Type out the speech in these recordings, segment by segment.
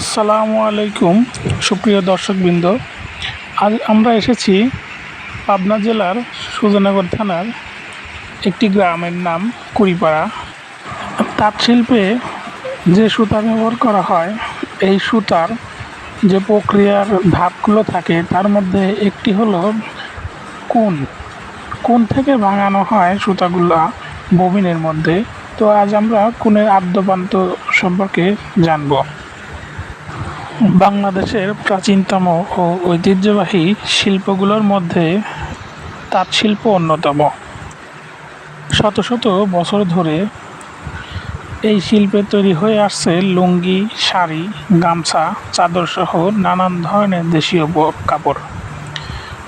আসসালামু আলাইকুম, সুপ্রিয় দর্শকবৃন্দ। আজ আমরা এসেছি পাবনা জেলার সুজনগর থানার একটি গ্রামের নাম কুড়িপাড়া। তাঁত শিল্পে যে সুতা ব্যবহার করা হয়, এই সুতার যে প্রক্রিয়ার ধাপগুলো থাকে, তার মধ্যে একটি হলো কোন। কোন থেকে ভাঙানো হয় সুতাগুলা ববিনের মধ্যে? তো আজ আমরা কোনের আদ্যপান্ত সম্পর্কে জানব? বাংলাদেশের প্রাচীনতম ও ঐতিহ্যবাহী শিল্পগুলোর মধ্যে তাঁত শিল্প অন্যতম। শত শত বছর ধরে এই শিল্পে তৈরি হয়ে আসছে লুঙ্গি, শাড়ি, গামছা চাদর সহ নানান ধরনের দেশীয় কাপড়।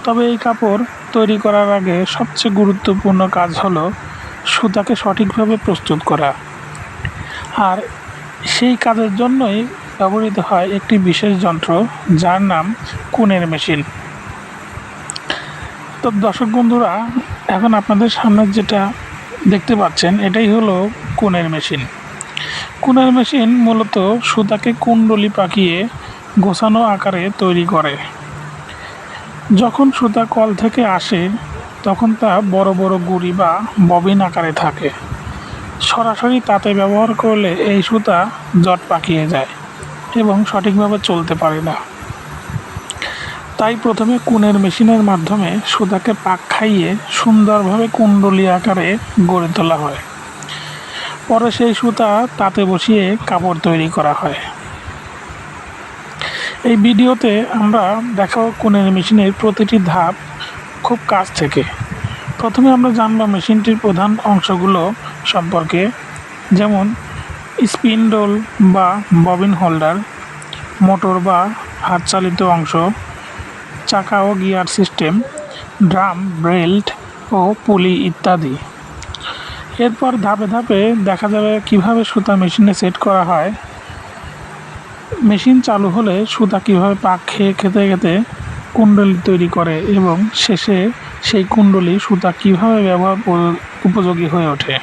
তবে এই কাপড় তৈরি করার আগে সবচেয়ে গুরুত্বপূর্ণ কাজ হলো সুতাকে সঠিকভাবে প্রস্তুত করা। আর সেই কাজের জন্যই ব্যবহৃত হয় একটি বিশেষ যন্ত্র, যার নাম কুনের মেশিন। তো দর্শক বন্ধুরা, এখন আপনাদের সামনে যেটা দেখতে পাচ্ছেন, এটাই হলো কুনের মেশিন। কুনের মেশিন মূলত সুতাকে কুণ্ডলি পাকিয়ে গোছানো আকারে তৈরি করে। যখন সুতা কল থেকে আসে, তখন তা বড় বড় গুড়ি বা ববিন আকারে থাকে। সরাসরি তাতে ব্যবহার করলে এই সুতা জট পাকিয়ে যায়। এবং সঠিকভাবে চলতে পারে না। তাই প্রথমে কুনের মেশিনের মাধ্যমে সুতাকে পাক খাইয়ে সুন্দরভাবে কুণ্ডলি আকারে গড়ে তোলা হয়। পরে সেই সুতা তাতে বসিয়ে কাপড় তৈরি করা হয়। এই ভিডিওতে আমরা দেখাবো কুনের মেশিনের প্রতিটি ধাপ খুব কাছ থেকে। প্রথমে আমরা জানব মেশিনটির প্রধান অংশগুলো সম্পর্কে, যেমন স্পিন্ডল বা ববিন হোল্ডার, মোটর বা হাত চালিত অংশ, চাকা ও গিয়ার সিস্টেম, ড্রাম, বেল্ট ও পুলি ইত্যাদি। এরপর ধাপে ধাপে দেখা যাবে কীভাবে সুতা মেশিনে সেট করা হয়। মেশিন চালু হলে সুতা কীভাবে পাক খেয়ে খেতে খেতে কুণ্ডলী তৈরি করে এবং শেষে সেই কুণ্ডলী সুতা কীভাবে ব্যবহার উপযোগী হয়ে ওঠে।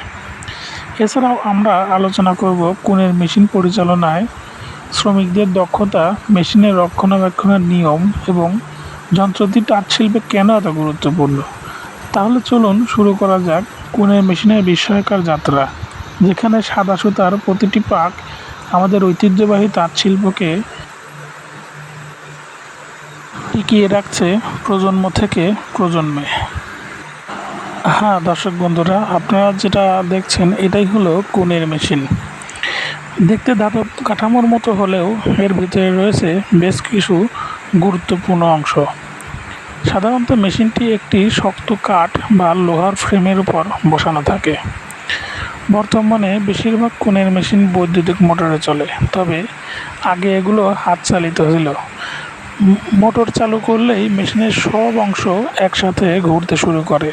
এছাড়াও আমরা আলোচনা করব কুনের মেশিন পরিচালনায় শ্রমিকদের দক্ষতা, মেশিনের রক্ষণাবেক্ষণের নিয়ম এবং যন্ত্রটি তাঁত শিল্পে কেন এত গুরুত্বপূর্ণ? তাহলে চলুন শুরু করা যাক কুনের মেশিনের বিস্ময়কর যাত্রা, যেখানে সাদা সুতার প্রতিটি পাক আমাদের ঐতিহ্যবাহী তাঁত শিল্পকে টিকিয়ে রাখছে প্রজন্ম থেকে প্রজন্মে। হ্যাঁ দর্শক বন্ধুরা, আপনারা যেটা দেখছেন, এটাই হলো কুনের মেশিন। দেখতে ধাতব কাঠামোর মতো হলেও এর ভিতরে রয়েছে বেশ কিছু গুরুত্বপূর্ণ অংশ। সাধারণত মেশিনটি একটি শক্ত কাঠ বা লোহার ফ্রেমের উপর বসানো থাকে। বর্তমানে বেশিরভাগ কোনের মেশিন বৈদ্যুতিক মোটরে চলে, তবে আগে এগুলো হাত চালিত ছিল। মোটর চালু করলেই মেশিনের সব অংশ একসাথে ঘুরতে শুরু করে।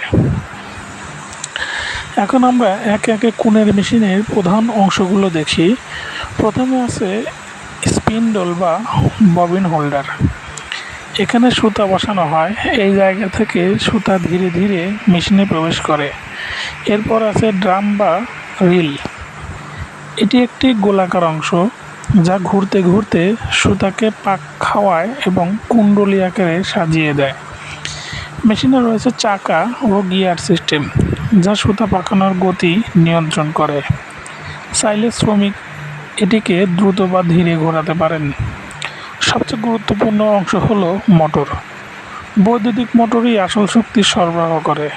এখন আমরা একে একে কুনের মেশিনের প্রধান অংশগুলো দেখি। প্রথমে আছে স্পিন্ডল বা ববিন হোল্ডার। এখানে সুতা বসানো হয়, এই জায়গা থেকে সুতা ধীরে ধীরে মেশিনে প্রবেশ করে। এরপর আছে ড্রাম বা রিল। এটি একটি গোলাকার অংশ যা ঘুরতে ঘুরতে সুতাকে পাক খাওয়ায় এবং কুণ্ডলি আকারে সাজিয়ে দেয়। মেশিনে রয়েছে চাকা ও গিয়ার সিস্টেম। যা সুতা পাকানোর গতি নিয়ন্ত্রণ করে। চাইলে শ্রমিক এটিকে দ্রুত বা ধীরে ঘোরাতে পারেন। সবচেয়ে গুরুত্বপূর্ণ অংশ হলো মোটর। বৈদ্যুতিক মোটরই আসল শক্তি সরবরাহ করে।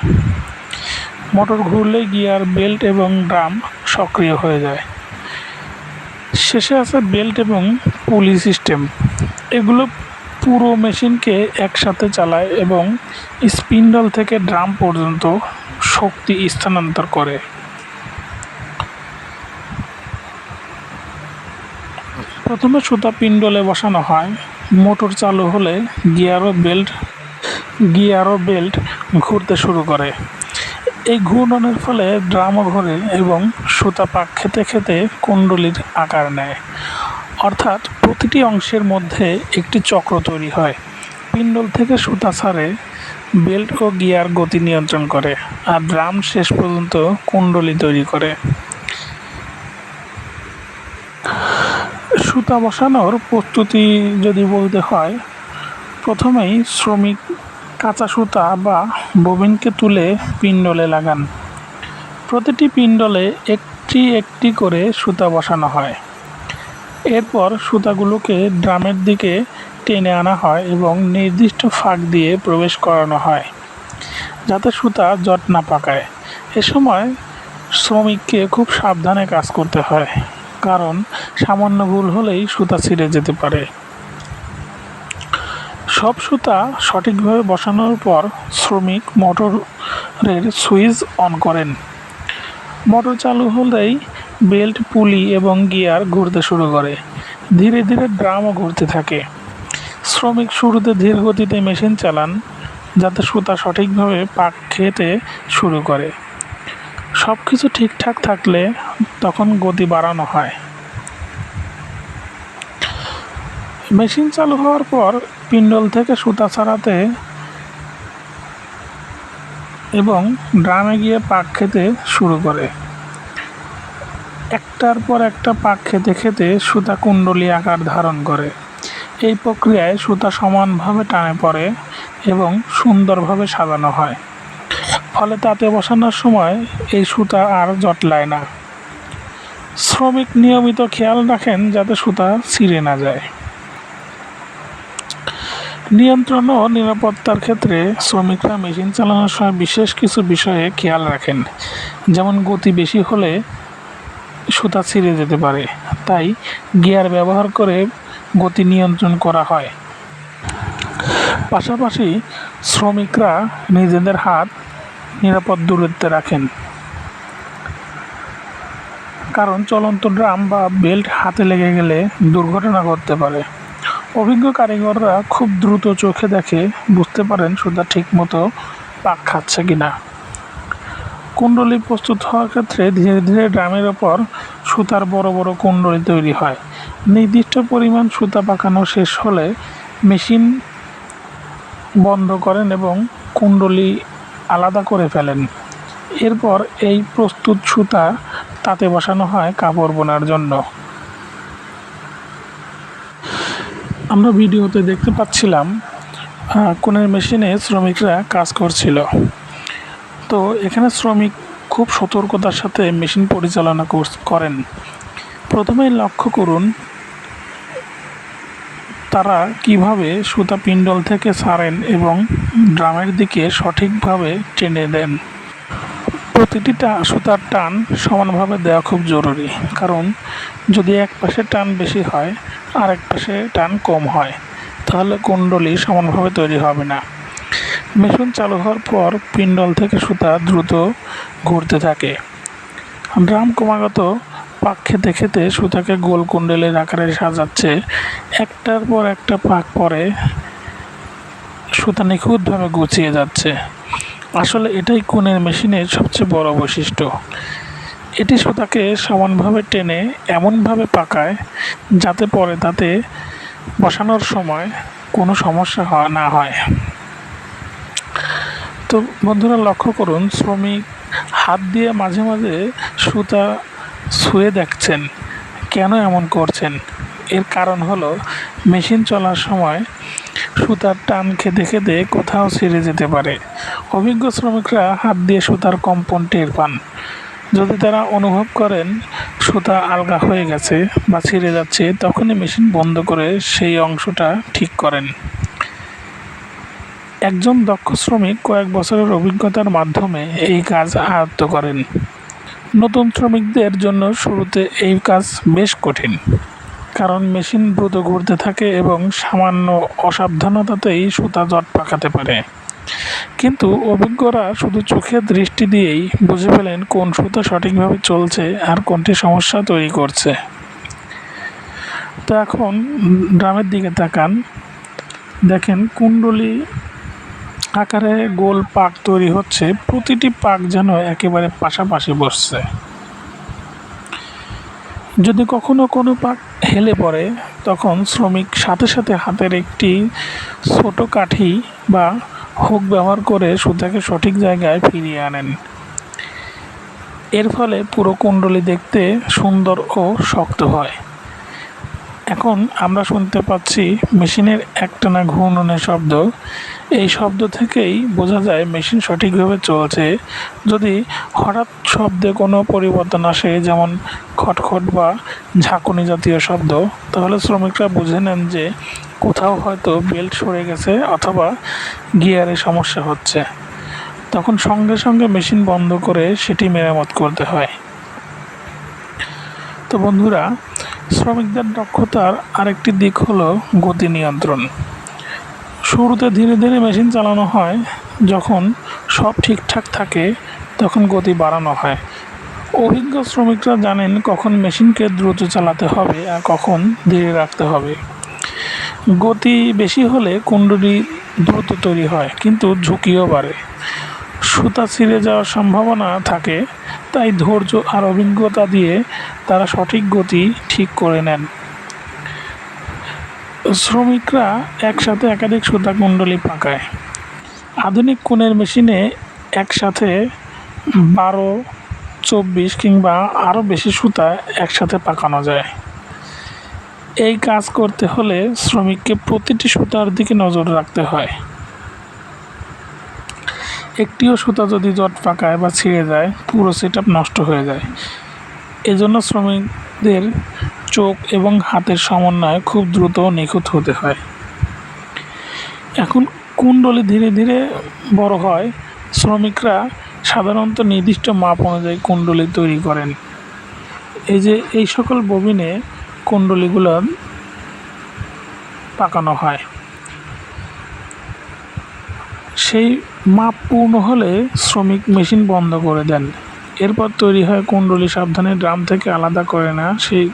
মোটর ঘুরলেই গিয়ার, বেল্ট এবং ড্রাম সক্রিয় হয়ে যায়। শেষে আছে বেল্ট এবং পুলি সিস্টেম। এগুলো পুরো মেশিনকে একসাথে চালায় এবং স্পিন্ডল থেকে ড্রাম পর্যন্ত শক্তি স্থানান্তর করে। প্রথমে সুতা পিন্ডলে বসানো হয়। মোটর চালু হলে গিয়ার ও বেল্ট গিয়ার ও বেল্ট ঘুরতে শুরু করে। এই ঘূর্ণনের ফলে ড্রামও ঘোরে এবং সুতা পাক খেতে খেতে কুণ্ডলির আকার নেয়। অর্থাৎ প্রতিটি অংশের মধ্যে একটি চক্র তৈরি হয়। পিন্ডল থেকে সুতা ছাড়ে বেল্ট ও গিয়ার গতি নিয়ন্ত্রণ করে আর ড্রাম শেষ পর্যন্ত কুণ্ডলী তৈরি করে। সুতা বসানোর প্রস্তুতি যদি বলতে হয়, প্রথমেই শ্রমিক কাঁচা সুতা বা ববিনকে তুলে পিণ্ডলে লাগান। প্রতিটি পিন্ডলে একটি একটি করে সুতা বসানো হয়। এরপর সুতাগুলোকে ড্রামের দিকে টেনে আনা হয় এবং নির্দিষ্ট ফাঁক দিয়ে প্রবেশ করানো হয়, যাতে সুতা জট না পাকায়। এ সময় শ্রমিককে খুব সাবধানে কাজ করতে হয়, কারণ সামান্য ভুল হলেই সুতা ছিঁড়ে যেতে পারে। সব সুতা সঠিকভাবে বসানোর পর শ্রমিক মোটরের সুইচ অন করেন। মোটর চালু হলেই বেল্ট, পুলি এবং গিয়ার ঘুরতে শুরু করে। ধীরে ধীরে ড্রামও ঘুরতে থাকে। শ্রমিক শুরুতে ধীর গতিতে মেশিন চালান যাতে সুতা সঠিকভাবে পাক খেতে শুরু করে। সব কিছু ঠিকঠাক থাকলে তখন গতি বাড়ানো হয়। মেশিন চালু হওয়ার পর পিন্ডল থেকে সুতা ছাড়াতে এবং ড্রামে গিয়ে পাক খেতে শুরু করে। একটার পর একটা পাক খেতে খেতে সুতা কুণ্ডলী আকার ধারণ করে। এই প্রক্রিয়ায় সুতা সমানভাবে টানে পড়ে এবং সুন্দরভাবে সাজানো হয়। ফলে তাতে বসানোর সময় এই সুতা আর জটলায় না। শ্রমিক নিয়মিত খেয়াল রাখেন যাতে সুতা ছিঁড়ে না যায়। নিয়ন্ত্রণ ও নিরাপত্তার ক্ষেত্রে শ্রমিকরা মেশিন চালানোর সময় বিশেষ কিছু বিষয়ে খেয়াল রাখেন। যেমন গতি বেশি হলে সুতা ছিঁড়ে যেতে পারে। তাই গিয়ার ব্যবহার করে গতি নিয়ন্ত্রণ করা হয়। পাশাপাশি শ্রমিকরা নিজেদের হাত নিরাপদ দূরত্বে রাখেন। কারণ চলন্ত ড্রাম বা বেল্ট হাতে লেগে গেলে দুর্ঘটনা ঘটতে পারে। অভিজ্ঞ কারিগররা খুব দ্রুত চোখে দেখে বুঝতে পারেন সুতা ঠিকমতো পাক খাচ্ছে কিনা। কুণ্ডলী প্রস্তুত হওয়ার ক্ষেত্রে ধীরে ধীরে ড্রামের ওপর সুতার বড় বড় কুণ্ডলী তৈরি হয়। নির্দিষ্ট পরিমাণ সুতা পাকানো শেষ হলে মেশিন বন্ধ করেন এবং কুণ্ডলী আলাদা করে ফেলেন। এরপর এই প্রস্তুত সুতা তাতে বসানো হয় কাপড় বোনার জন্য। আমরা ভিডিওতে দেখতে পাচ্ছিলাম কোনের মেশিনে শ্রমিকরা কাজ করছিল। তো এখানে শ্রমিক খুব সতর্কতার সাথে মেশিন পরিচালনা করেন। প্রথমেই লক্ষ্য করুন তারা কীভাবে সুতা পিণ্ডল থেকে সারেন এবং ড্রামের দিকে সঠিকভাবে টেনে দেন? প্রতিটি সুতার টান সমানভাবে দেওয়া খুব জরুরি, কারণ যদি এক পাশে টান বেশি হয় আর এক পাশে টান কম হয়, তাহলে কুণ্ডলী সমানভাবে তৈরি হবে না। মেশিন চালু হওয়ার পর পিণ্ডল থেকে সুতা দ্রুত ঘুরতে থাকে। ড্রাম ক্রমাগত পাক খেতে খেতে সুতাকে গোল কুণ্ডলের আকারে সাজাচ্ছে। একটার পর একটা পাক পরে সুতা নিখুঁতভাবে গুছিয়ে যাচ্ছে। আসলে এটাই কোনের মেশিনের সবচেয়ে বড় বৈশিষ্ট্য। এটি সুতাকে সমানভাবে টেনে এমনভাবে পাকায় যাতে পরে তাতে বসানোর সময় কোনো সমস্যা হয় না হয়। তো বন্ধুরা লক্ষ্য করুন, শ্রমিক হাত দিয়ে মাঝে মাঝে সুতা ছুঁয়ে দেখছেন, কেন এমন করছেন? এর কারণ হলো, মেশিন চলার সময় সুতার টান খেতে খেতে কোথাও ছিঁড়ে যেতে পারে। অভিজ্ঞ শ্রমিকরা হাত দিয়ে সুতার কম্পন টের পান। যদি তারা অনুভব করেন সুতা আলগা হয়ে গেছে বা ছিঁড়ে যাচ্ছে, তখনই মেশিন বন্ধ করে সেই অংশটা ঠিক করেন। একজন দক্ষ শ্রমিক কয়েক বছরের অভিজ্ঞতার মাধ্যমে এই কাজ আয়ত্ত করেন। নতুন শ্রমিকদের জন্য শুরুতে এই কাজ বেশ কঠিন। কারণ মেশিন দ্রুত ঘুরতে থাকে এবং সামান্য অসাবধানতাতেই সুতা জট পাকাতে পারে। কিন্তু অভিজ্ঞরা শুধু চোখের দৃষ্টি দিয়েই বুঝে ফেলেন কোন সুতা সঠিকভাবে চলছে আর কোনটি সমস্যা তৈরি করছে। তো এখন ড্রামের দিকে তাকান। দেখেন কুণ্ডলি আকারে গোল পাক তৈরি হচ্ছে, প্রতিটি পাক যেন একেবারে পাশাপাশি বসছে। যদি কখনো কোনো পাক হেলে পড়ে, তখন শ্রমিক সাথে সাথে হাতের একটি ছোট কাঠি বা হুক ব্যবহার করে সুতাকে সঠিক জায়গায় ফিরিয়ে আনেন। এর ফলে পুরো কুণ্ডলি দেখতে সুন্দর ও শক্ত হয়। এখন আমরা শুনতে পাচ্ছি মেশিনের একটানা ঘূর্ণনের শব্দ। এই শব্দ থেকেই বোঝা যায় মেশিন সঠিকভাবে চলছে। যদি হঠাৎ শব্দে কোনো পরিবর্তন আসে, যেমন খটখট বা ঝাঁকুনি জাতীয় শব্দ, তাহলে শ্রমিকরা বুঝে নেন যে কোথাও হয়তো বেল্ট সরে গেছে অথবা গিয়ারে সমস্যা হচ্ছে। তখন সঙ্গে সঙ্গে মেশিন বন্ধ করে সেটি মেরামত করতে হয়। তো বন্ধুরা শ্রমিকদের দক্ষতার আরেকটি দিক হলো গতি নিয়ন্ত্রণ। শুরুতে ধীরে ধীরে মেশিন চালানো হয়, যখন সব ঠিকঠাক থাকে, তখন গতি বাড়ানো হয়। অভিজ্ঞ শ্রমিকরা জানেন কখন মেশিনকে দ্রুত চালাতে হবে আর কখন ধীরে রাখতে হবে। গতি বেশি হলে কুণ্ডলী দ্রুত তৈরি হয়, কিন্তু ঝুঁকিও বাড়ে। সুতা ছিঁড়ে যাওয়ার সম্ভাবনা থাকে তাই ধৈর্য আর অভিজ্ঞতা দিয়ে তারা সঠিক গতি ঠিক করে নেন। শ্রমিকরা একসাথে একাধিক সুতা কুণ্ডলী পাকায়। আধুনিক কোণের মেশিনে একসাথে বারো, চব্বিশ কিংবা আরও বেশি সুতা একসাথে পাকানো যায়। এই কাজ করতে হলে শ্রমিককে প্রতিটি সুতার দিকে নজর রাখতে হয়। একটিও সুতা যদি জট পাকায় বা ছিঁড়ে যায়, পুরো সেট নষ্ট হয়ে যায়। এজন্য শ্রমিকদের চোখ এবং হাতের সমন্বয় খুব দ্রুত নিখুঁত হতে হয়। এখন কুণ্ডলি ধীরে ধীরে বড় হয়। শ্রমিকরা সাধারণত নির্দিষ্ট মাপ অনুযায়ী কুণ্ডলি তৈরি করেন। এই যে, এই সকল ববিনে কুণ্ডলিগুলো পাকানো হয়। সেই মাপ পূর্ণ হলে শ্রমিক মেশিন বন্ধ করে দেন। এরপর তৈরি হয় কুণ্ডলি সাবধানে, ড্রাম থেকে আলাদা করে না সেই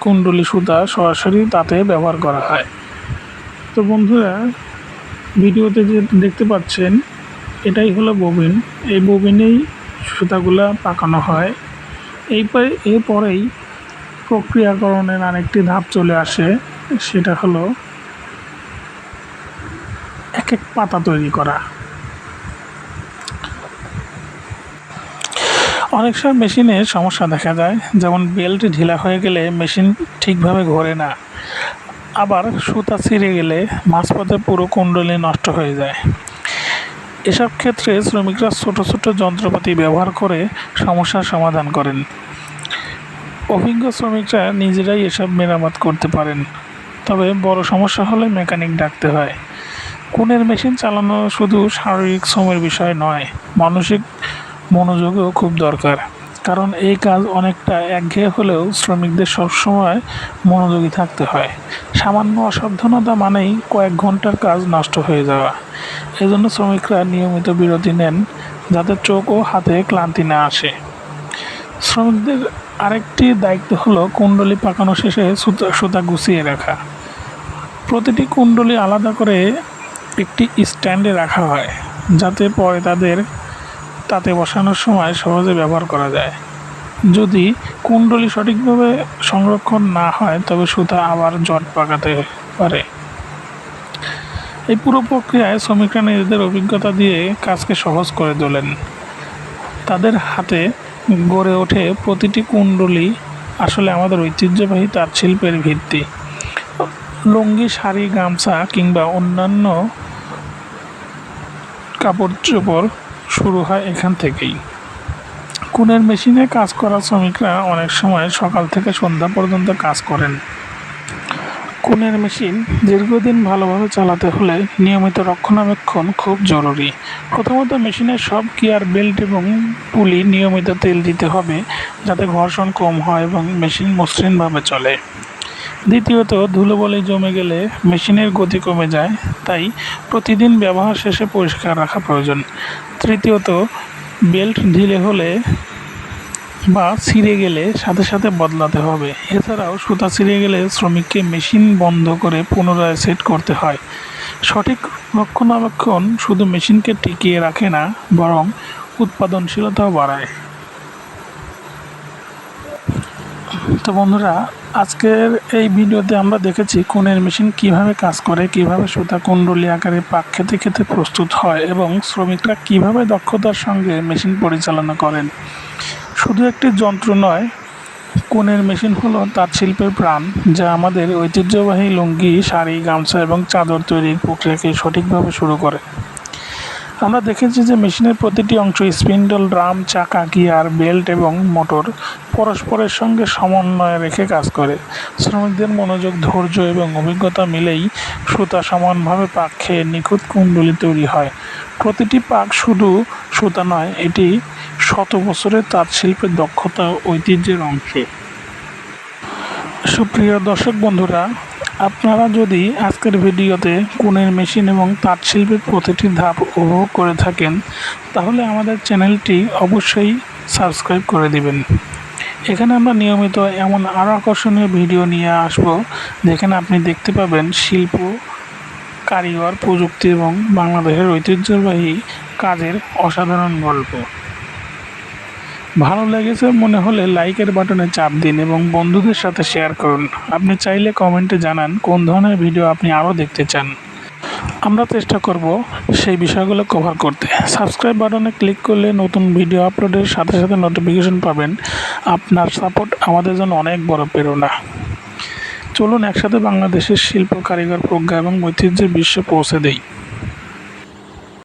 কুণ্ডলি সুতা সরাসরি তাতে ব্যবহার করা হয়। তো বন্ধুরা, ভিডিওতে যে দেখতে পাচ্ছেন, এটাই হলো ববিন। এই ববিনেই সুতাগুলা পাকানো হয়। এই এরপরেই প্রক্রিয়াকরণের আরেকটি ধাপ চলে আসে, সেটা হলো এক পাতা তৈরি করা। অনেক সময় মেশিনে সমস্যা দেখা যায়, যেমন বেল্ট ঢিলা হয়ে গেলে মেশিন ঠিকভাবে ঘোরে না। আবার সুতা ছিঁড়ে গেলে মাঝপথে পুরো কুণ্ডলী নষ্ট হয়ে যায়। এসব ক্ষেত্রে শ্রমিকরা ছোট ছোট যন্ত্রপাতি ব্যবহার করে সমস্যার সমাধান করেন। অভিজ্ঞ শ্রমিকরা নিজেরাই এসব মেরামত করতে পারেন। তবে বড় সমস্যা হলে মেকানিক ডাকতে হয়। কোনের মেশিন চালানো শুধু শারীরিক শ্রমের বিষয় নয়, মানসিক মনোযোগও খুব দরকার। কারণ এই কাজ অনেকটা একঘেয়ে হলেও শ্রমিকদের সবসময় মনোযোগী থাকতে হয়। সামান্য অসাবধানতা মানেই কয়েক ঘণ্টার কাজ নষ্ট হয়ে যাওয়া। এজন্য শ্রমিকরা নিয়মিত বিরতি নেন যাতে চোখ ও হাতে ক্লান্তি না আসে। শ্রমিকদের আরেকটি দায়িত্ব হলো কুণ্ডলি পাকানো শেষে সুতা সুতা গুছিয়ে রাখা। প্রতিটি কুণ্ডলি আলাদা করে একটি স্ট্যান্ডে রাখা হয়, যাতে পরে তাদের তাতে বসানোর সময় সহজে ব্যবহার করা যায়। যদি কুণ্ডলী সঠিকভাবে সংরক্ষণ না হয়, তবে সুতা আবার জট পাকাতে পারে। এই পুরো প্রক্রিয়ায় শ্রমিকরা নিজেদের অভিজ্ঞতা দিয়ে কাজকে সহজ করে তোলেন। তাদের হাতে গড়ে ওঠে প্রতিটি কুণ্ডলী, আসলে আমাদের ঐতিহ্যবাহী তাঁত শিল্পের ভিত্তি। লুঙ্গি, শাড়ি, গামছা কিংবা অন্যান্য কাপড় চোপড় শুরু হয় এখান থেকেই। কুনের মেশিনে কাজ করা শ্রমিকরা অনেক সময় সকাল থেকে সন্ধ্যা পর্যন্ত কাজ করেন। কুনের মেশিন দীর্ঘদিন ভালোভাবে চালাতে হলে নিয়মিত রক্ষণাবেক্ষণ খুব জরুরি। প্রথমত মেশিনের সব গিয়ার, বেল্ট এবং পুলি নিয়মিত তেল দিতে হবে যাতে ঘর্ষণ কম হয় এবং মেশিন মসৃণভাবে চলে। দ্বিতীয়ত, ধুলোবলে জমে গেলে মেশিনের গতি কমে যায়, তাই প্রতিদিন ব্যবহার শেষে পরিষ্কার রাখা প্রয়োজন। তৃতীয়ত, বেল্ট ঢিলে হলে বা ছিঁড়ে গেলে সাথে সাথে বদলাতে হবে। এছাড়াও সুতা ছিঁড়ে গেলে শ্রমিককে মেশিন বন্ধ করে পুনরায় সেট করতে হয়। সঠিক রক্ষণাবেক্ষণ শুধু মেশিনকে টিকিয়ে রাখে না, বরং উৎপাদনশীলতাও বাড়ায়। তো বন্ধুরা আজকের এই ভিডিওতে আমরা দেখেছি কোনের মেশিন কীভাবে কাজ করে, কীভাবে সুতা কুণ্ডলী আকারে পাক খেতে খেতে প্রস্তুত হয় এবং শ্রমিকরা কীভাবে দক্ষতার সঙ্গে মেশিন পরিচালনা করেন। শুধু একটি যন্ত্র নয় কোনের মেশিন হলো তাঁত শিল্পের প্রাণ, যা আমাদের ঐতিহ্যবাহী লুঙ্গি, শাড়ি, গামছা এবং চাদর তৈরির প্রক্রিয়াকে সঠিকভাবে শুরু করে। আমরা দেখেছি যে মেশিনের প্রতিটি অংশ স্পিন্ডল, ড্রাম, চাকা, গিয়ার, বেল্ট এবং মোটর পরস্পরের সঙ্গে সমন্বয় রেখে কাজ করে। শ্রমিকদের মনোযোগ, ধৈর্য এবং অভিজ্ঞতা মিলেই সুতা সমানভাবে পাক খেয়ে নিখুঁত কুণ্ডলি তৈরি হয়। প্রতিটি পাক শুধু সুতা নয়, এটি শত বছরের তাঁত শিল্পের দক্ষতা ঐতিহ্যের অংশ। সুপ্রিয় দর্শক বন্ধুরা, আপনারা যদি আজকের ভিডিওতে কোনের মেশিন এবং তাঁত শিল্পের প্রতিটি ধাপ উপভোগ করে থাকেন, তাহলে আমাদের চ্যানেলটি অবশ্যই সাবস্ক্রাইব করে দিবেন। এখানে আমরা নিয়মিত এমন আরও আকর্ষণীয় ভিডিও নিয়ে আসব, যেখানে আপনি দেখতে পাবেন শিল্প, কারিগর, প্রযুক্তি এবং বাংলাদেশের ঐতিহ্যবাহী কাজের অসাধারণ গল্প। ভালো লেগেছে মনে হলে লাইকের বাটনে চাপ দিন এবং বন্ধুদের সাথে শেয়ার করুন। আপনি চাইলে কমেন্টে জানান কোন ধরনের ভিডিও আপনি আরও দেখতে চান। আমরা চেষ্টা করব সেই বিষয়গুলো কভার করতে। সাবস্ক্রাইব বাটনে ক্লিক করলে নতুন ভিডিও আপলোডের সাথে সাথে নোটিফিকেশন পাবেন। আপনার সাপোর্ট আমাদের জন্য অনেক বড় প্রেরণা। চলুন একসাথে বাংলাদেশের শিল্প কারিগর প্রজ্ঞা এবং ঐতিহ্যের বিশ্বে পৌঁছে দেই।